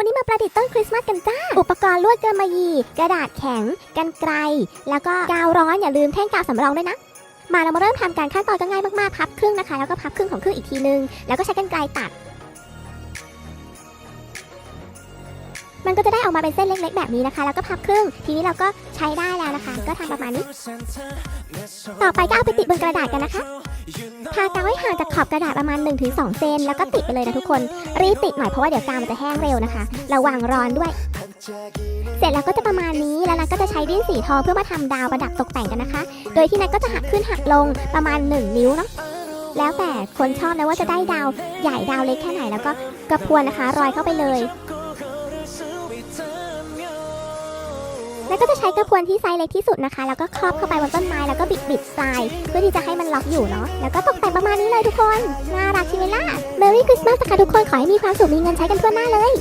วันนี้มาประดิษฐ์ต้นคริสต์มาสกันจ้า อุปกรณ์ลวดกำมะหยี่ กระดาษแข็ง กันไกล แล้วก็กาวร้อนอย่าลืมแท่งกาวสำรองด้วยนะ มาเรามาเริ่มทำการขั้นตอนก็ง่ายมากๆ พับครึ่งนะคะ แล้วก็พับครึ่งของครึ่งอีกทีนึง แล้วก็ใช้กันไกลตัด มันก็จะได้ออกมาเป็นเส้นเล็ก ๆ แบบนี้นะคะ แล้วก็พับครึ่ง ทีนี้เราก็ใช้ได้แล้วนะคะ ก็ทำประมาณนี้ ต่อไปก็เอาไปติดบนกระดาษกันนะคะ ทากาให้ห่างจากขอบกระดาษประมาณ 1-2 เซนแล้วก็ติดไปเลยนะทุกคน รีบติดหน่อยเพราะว่าเดี๋ยวกาวมันจะแห้งเร็วนะคะระวังร้อนด้วย เสร็จแล้วก็จะประมาณนี้แล้วนัทก็จะใช้ดินสีทองเพื่อมาทำดาวประดับตกแต่งกันนะคะ โดยที่นัทก็จะหักขึ้นหักลงประมาณ 1 นิ้วเนาะแล้วแต่คนชอบนะว่าจะได้ดาวใหญ่ดาวเล็กแค่ไหนแล้วก็กระพวนนะคะรอยเข้าไปเลย แล้วก็จะใช้กระพวนที่ไซส์เล็กที่สุดนะคะ แล้วก็ครอบเข้าไปบนต้นไม้แล้วก็บิดบิดๆปลายเพื่อที่จะให้มันล็อกอยู่เนาะ แล้วก็ตกแต่งประมาณนี้เลยทุกคน น่ารักใช่ไหมล่ะ Merry Christmas นะคะทุกคนขอให้มีความสุขมีเงินใช้กันทั่วหน้าเลย